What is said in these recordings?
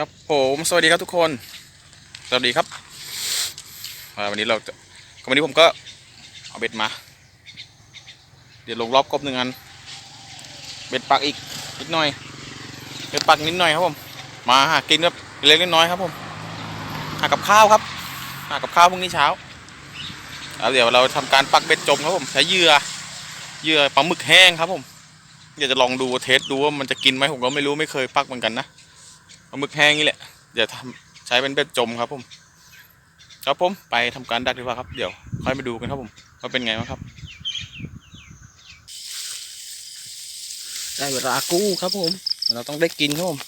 ครับผมสวัสดีครับทุกคน สวัสดีครับวันนี้เราจะวันนี้ผมก็เอาเบ็ดมา เดี๋ยวลงรอบกบหนึ่งอัน เบ็ดปักอีกนิดหน่อย เบ็ดปักนิดหน่อยครับผม มาหากินแบบเล็กๆน้อยๆครับผม หากับข้าวครับ หากับข้าวพรุ่งนี้เช้าแล้วเดี๋ยวเราทำการปักเบ็ดจมครับผม ใช้เหยื่อ เหยื่อปลาหมึกแห้งครับผม เดี๋ยวจะลองดูเทสดูว่ามันจะกินไหมผมก็ไม่รู้ไม่เคยปักเหมือนกันนะาหมึกแห้งนี่แหละเดี๋ยวทำใช้เป็นเบ็ดจมครับผม ครับผมไปทำการดักดีกว่าครับเดี๋ยวค่อยมาดูกันครับผมว่าเป็นไงบ้างครับ ได้เวลากู้ครับผม เราต้องได้กินครับผม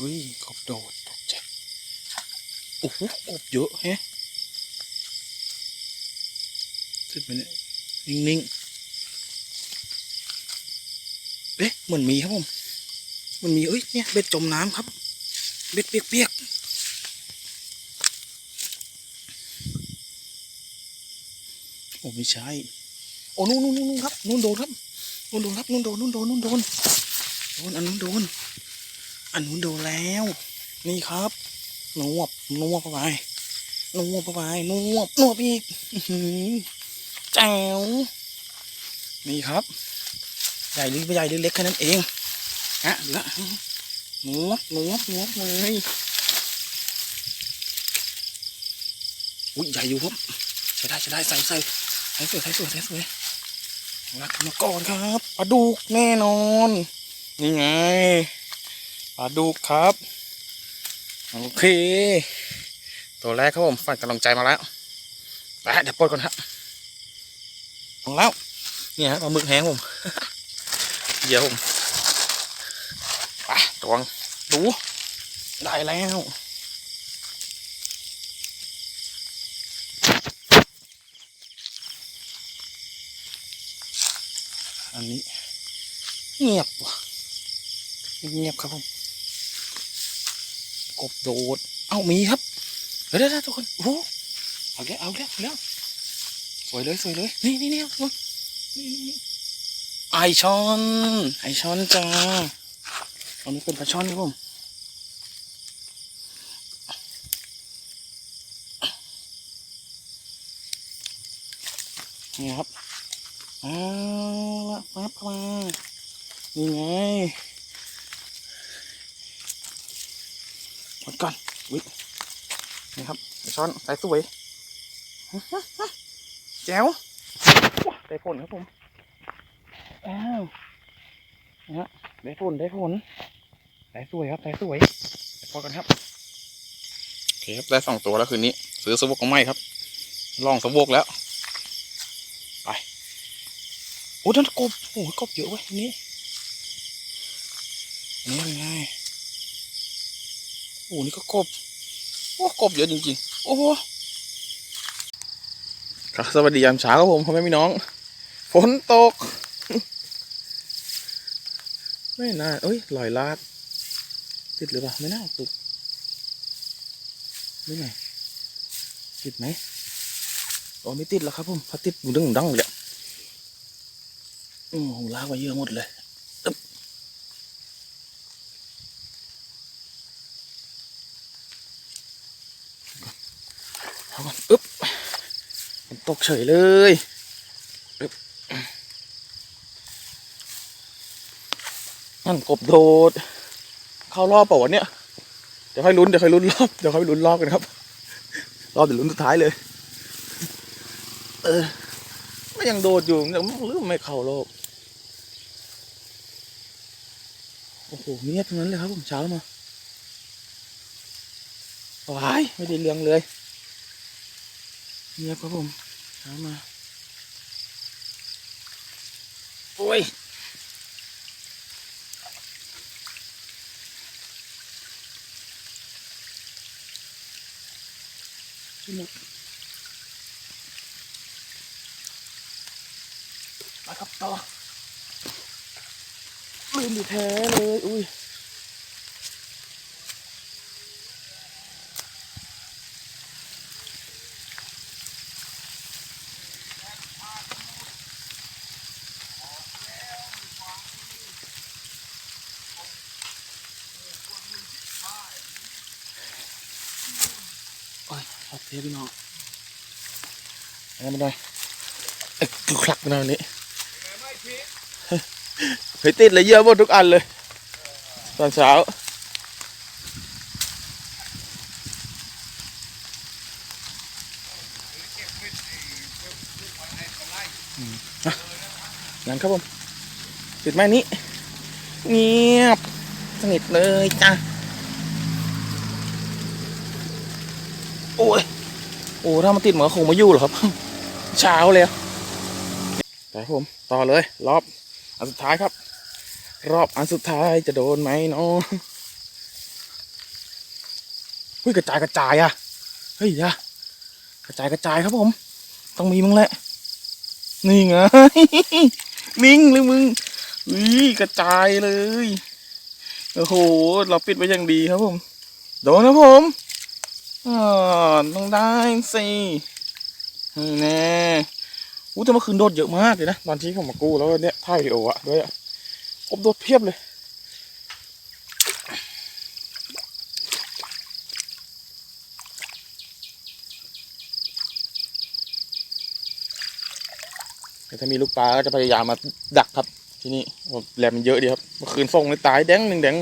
อุ้ยกบโดดตกใจโอ้โหกบเยอะแฮะ ขึ้นไปเนี่ยนิ่งๆเอ๊ะเหมือนมีครับผมมันมีเอ้ยเนี่ยเบ็ดจมน้ำครับ เบ็ดเปียกๆโอ้ไม่ใช่โอ้นู่นนู่นนู่นครับนู่นโดนครับนู่นโดนครับนู่นโดนนู่นโดนนู่นโดนโดนอันนู้นโดนอันนู้นโดนแล้ว นี่ครับนวบนวบเข้าไปนวบเข้าไปนวบนวบอีก แจ๋วนี่ครับ ใหญ่หรือไม่ใหญ่หรือเล็กแค่นั้นเองฮะเหลือนวบนวบนวบเลยอุ้ยใหญ่อยู่ครับใช้ได้ใช้ได้ใส่ใส่ใส่สวยใส่สวยใส่สวยรักมาก่อนครับปลาดุกแน่นอนนี่ไงปลาดุกครับโอเค ตัวแรกครับผมฝันกำลังใจมาแล้วไปเดี๋ยวปลดก่อนครับ ลงแล้ว เนี่ยฮะปลาหมึกแห้งผมเดี๋ยวผมไปตวงดู ได้แล้วอันนี้เงียบว่ะเงียบครับผมกบโดด เอามีครับเดี๋ยวเดี๋ยวทุกคนโอ้โหเอาแล้วเอาแล้วเอาแล้ว วยเลยสวยเลยนี่นี่นี่คนนี่นี่นี่ไอช้อนไอช้อนจ้าอันนี้เป็นปลาช่อนครับผมนี่ครับเอาละปั๊บเข้ามานี่ไงหมดก่อนวินี่ครับช้อนใส่สวย แจ๋วว้าได้ผลครับผม อ้าวนะฮะได้ผลได้ผลได้สวยครับได้สวยไปพอกันครับโอเคครับได้สองตัวแล้วคืนนี้ ซื้อสวกของไม่ครับ ลองสวกแล้ว ไป โอ้ท่านกบโอ้ยกบเยอะเว้ยอันนี้อันนี่เป็นไงโอ้นี่ก็กบ โอ้กบเยอะจริงๆ โอ้โห ครับสวัสดียามเช้าครับผมพ่อแม่พี่น้อง ฝนตก ไม่น่าเอ้ยลอยลาดติดหรือเปล่าไม่น่าติดนี่ไงติดไหมโอ้ไม่ติดแล้วครับผมพอติดหมูดึงดังเลยอืมลากไปเยอะหมดเลยเอาก่อนอึ๊บ ตกเฉยเลยนั่นกบโดด เข้ารอบเปล่าวะเนี่ย เดี๋ยวค่อยลุ้นเดี๋ยวค่อยลุ้นรอบเดี๋ยวค่อยลุ้นรอบกันครับ รอบเดี๋ยวลุ้นสุดท้ายเลย เออก็ยังโดดอยู่ยังหรือไม่เข้ารอบโอ้โหเงียบทั้งนั้นเลยครับผมเช้ามาวายไม่ได้เรื่องเลยเงียบครับผม เช้ามาโอ้ยขี้มุกไปครับต่อลืมดีแท้เลย อุ้ย ครับเทพี่น้องอะไรมาหน่อยเอ้กูคลักน่ยนี้เฮ้ยติดเลยเยอะหมดทุกอันเลย ตอนเช้านั่นครับผมติดไหมนี้ เงียบ สนิทเลยจ้ะ โอ้ย โอ้ถ้ามันติดเหมือนคงมาอยู่หรอครับ เช้าเลยอะไปครับผม ต่อเลย รอบ อันสุดท้ายครับ รอบอันสุดท้ายจะโดนไหมเนาะเฮ้ยกระจายกระจายอะเฮ้ยอะกระจายกระจายครับผม ต้องมีมั้งแหละนี่ไงนิ่งเลยมึงอุ้ยกระจายเลยโอ้โหเราปิดไว้อย่างดีครับผม โดนนะผม ต้องได้สินี่แน่อู้แต่เมื่อคืนโดดเยอะมากเลยนะ ตอนที่ผมมากู้แล้วเนี่ยถ่ายวิดีโออะด้วยอะกบโดดเพียบเลย ถ้ามีลูกปลาก็จะพยายามมาดักครับ ที่นี่แหลมมันเยอะดีครับ เมื่อคืนส่งเลยตายแดงหนึ่งแดง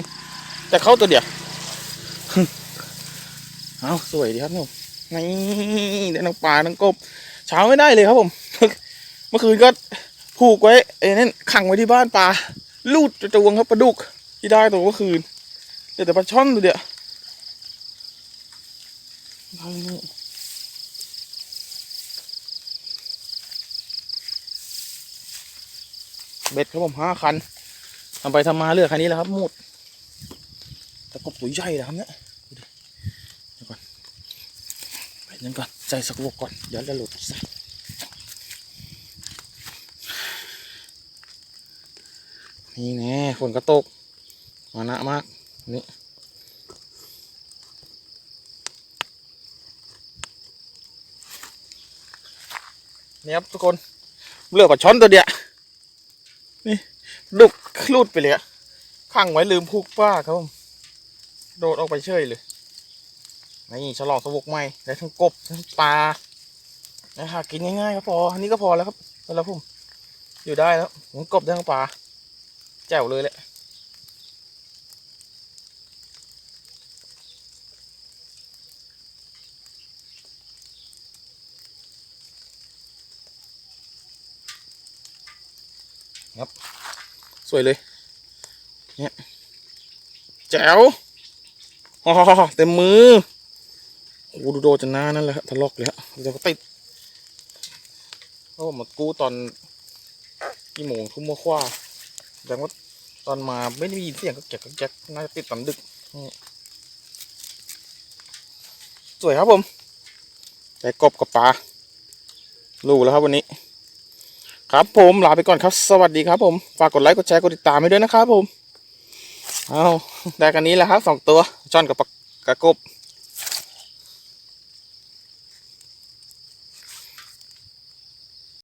แต่เข้าตัวเดียว เอาสวยดีครับเนี่ยนี่ได้ทั้งปลาทั้งกบ เช้าไม่ได้เลยครับผม เมื่อคืนก็ผูกไว้ไอ้นั่นขังไว้ที่บ้านปลาลูดจะจวงครับปลาดุกที่ได้ตัวเมื่อคืนเดี๋ยวแต่ปลาช่อนตัวเดียวได้นี่เบ็ดครับผมห้าคันทำไปทำมาเลือคันนี้แล้วครับหมดแต่กบตัวใหญ่นะครับเนี่ยดูดิเดี๋ยวก่อนไป นั่นก่อนใจสกปรกก่อน เดี๋ยวจะหลุดใส่นี่แน่ฝนก็ตกมานะมาก นี่นี่ครับทุกคนเลือกปลาช้อนตัวเดียวนี่ดุกคลูดไปเลยอะขังไว้ลืมผูกป้าครับผมโดดออกไปเฉยเลย นี่ฉลองสวกใหม่ได้ทั้งกบทั้งปลานะหากินง่ายๆก็พออันนี้ก็พอแล้วครับสำหรับผมอยู่ได้แล้วทั้งกบทั้งปลาแจ๋วเลยแหละครับสวยเลย เนี่ยแจ๋วเต็มมือ โอ้ดูโดจนหน้านั่นแหละครับทะลอกเลยฮะเดี๋ยวก็ติดเพราะผมากู้ตอนกี่โมงทุ่มกว่าแสดงว่าตอนมาไม่ได้ยินเสียงก็แกะก็แกะน่าจะติดตอนดึกสวยครับผม แต่กบกับปลาลูแล้วครับวันนี้ ครับผมลาไปก่อนครับ สวัสดีครับผม ฝากกดไลค์กดแชร์กดติดตามให้ด้วยนะครับผม เอาได้กันนี้แหละครับสองตัวช่อนกับปลากระกบ